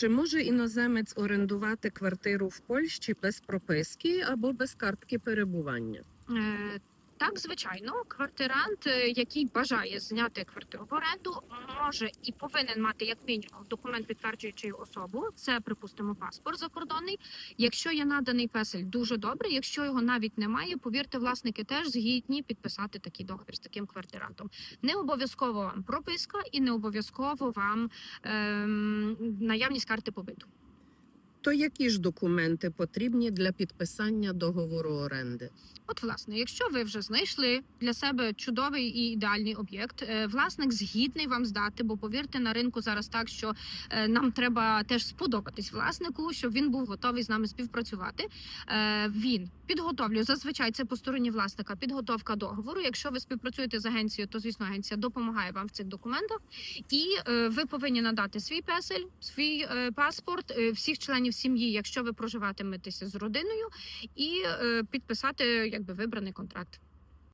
Чи може іноземець орендувати квартиру в Польщі без прописки або без картки перебування? Так, звичайно, квартирант, е, який бажає зняти квартиру в оренду, може і повинен мати як мінімум документ, підтверджуючи особу. Це, припустимо, паспорт закордонний. Якщо є наданий песель, дуже добре. Якщо його навіть немає, повірте, власники теж згідні підписати такий договір з таким квартирантом. Не обов'язково вам прописка і не обов'язково вам ем, наявність карти побиту. То які ж документи потрібні для підписання договору оренди? От, власне, якщо ви вже знайшли для себе чудовий і ідеальний об'єкт, е, власник згідний вам здати, бо повірте, на ринку зараз так, що е, нам треба теж сподобатись власнику, щоб він був готовий з нами співпрацювати. Е, Він підготовлює зазвичай це по стороні власника. Підготовка договору. Якщо ви співпрацюєте з агенцією, то звісно агенція допомагає вам в цих документах, і ви повинні надати свій песель, свій паспорт, всіх членів сім'ї, якщо ви проживатиметеся з родиною, і е, підписати якби вибраний контракт.